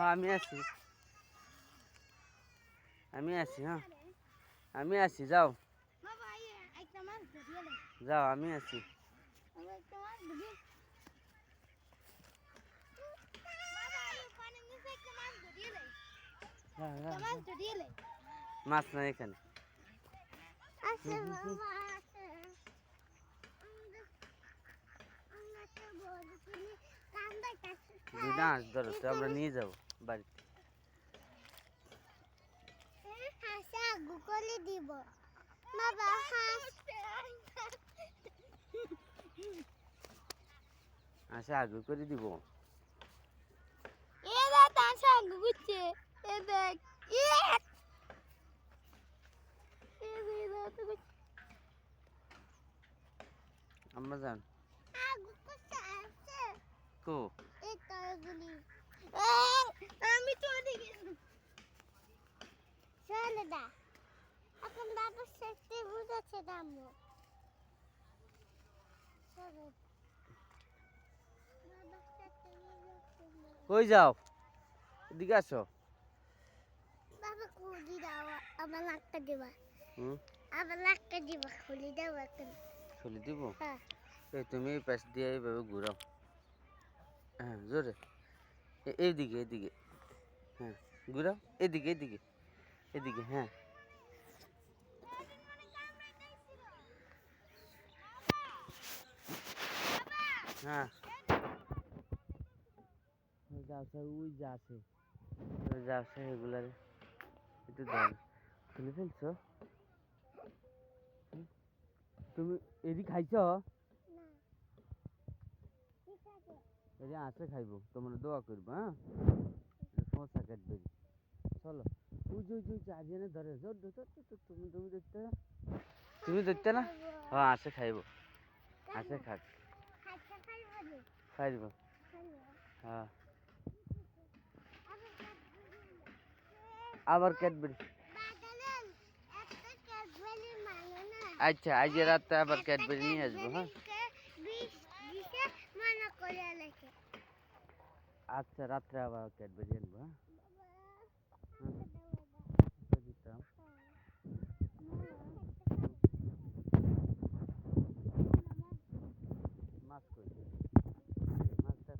হ্যাঁ আমি আছি। আমি আছি হ্যাঁ। আমি আছি যাও। যাও আমি আছি। মাছ নিচে একটা মাছ নাই এখানে। কাছে দুইটা হাঁস ধরো আমরা নিয়ে যাব। বাড়িতে হাসে আগু দিব। বাবা হাস হাঁসে আগে করে দিব এ দেখ। হাসে আগু করছে এ দেখ এ তো আমরা আগু আছে কো? এই তরগুলি। আমি তো ওদিকে চলে দা এখন বাবা সত্যি বুঝেছে দামু। কই যাও? এদিকে আসো। বাবা খুলি দাও। আমার লাখটা দিবা। আমার লাখটা দিবা খুলি দাও এখন। খুলে দিব? হ্যাঁ। তুমি এই পাশ দিয়ে এইভাবে ঘুরাও। হ্যাঁ জোরে। এইদিকে এইদিকে। হ্যাঁ ঘুরাও। এদিকে এদিকে এদিকে হ্যাঁ। হ্যাঁ। যাচ্ছে ওই যাচ্ছে যাচ্ছে এগুলার। একটু ধর খুলে ফেলছো? তুমি এদি খাইছ না ঠিক এদি আছে খাইব, তোমরা দোয়া করব হ্যাঁ? সমস্যা কাটবে। চলো। ওই যে যে আজিয়ানে ধরে জোর তুমি তুমি দেখতে না? তুমি দেখতে না? হ্যাঁ আছে, খাইব। আছে, খাক। খাইবো। হ্যাঁ। আবার ক্যাডবেরি আচ্ছা আজ রাতে আবার ক্যাডবেরি নিয়ে আসব হ্যাঁ? আচ্ছা রাত্রে আবার ক্যাডবেরি আনব হ্যাঁ? দিতাম মাছ কই? মাছটা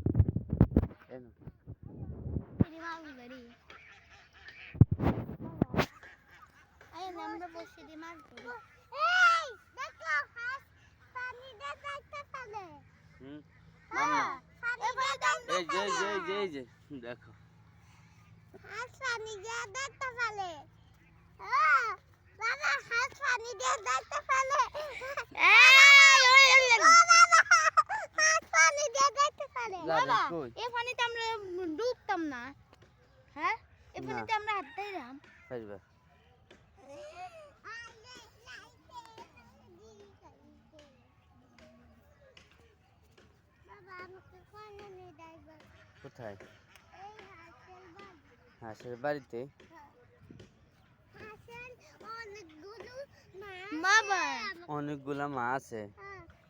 এই নাও। আমরা বসে দিয়ে মাছ ধরি এই দেখো হাঁস পানি দিয়ে যাইতে পারে। হুম? হ্যাঁ। এই যে এই যে এই যে এই যে দেখো। হাঁস পানি দিয়ে দেখতে পারে বাবা হাঁস পানি দিয়ে দেখতে পারে হাঁস পানি দিয়ে দেখতে পারে যাবে কই? পানিতে আমরা ডুবতাম না হ্যাঁ? এ না। পানিতে আমরা হাত দিলাম বাবা আমাকে কোনে নিয়ে যাইবা কোথায়? হাঁসের বাড়িতে? অনেকগুলো মা আছে।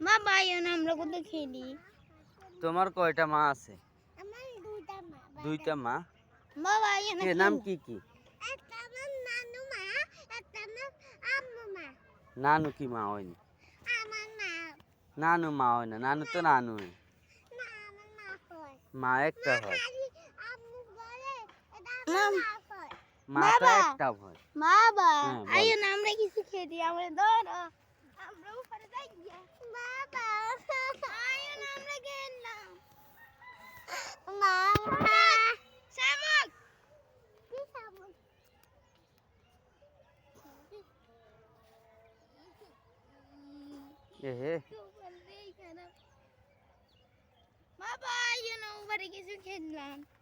বাবা এখন আমরা কত খেলি তোমার কয়টা মা আছে? দুইটা মা। মা বাবা এখন এর নাম কি কি? নানু মা একটা আমার আম্মু মা। নানু কি মা হয়নি নানু মা হয় না নানু তো নানু না মা হয় মা একটা হয় খালি আম্মু বলে এটা আমার মা হয় মা তো বাবা। একটা হয় বাবা হ্যাঁ, বল। আইন আমরা কিছু খেতে আমরা ধরো আমরা উপরে যাই বাবা আইন আমরা গেলাম মা শামুক কি শামুক Bye bye. You know, o, you yung kidlan. Um,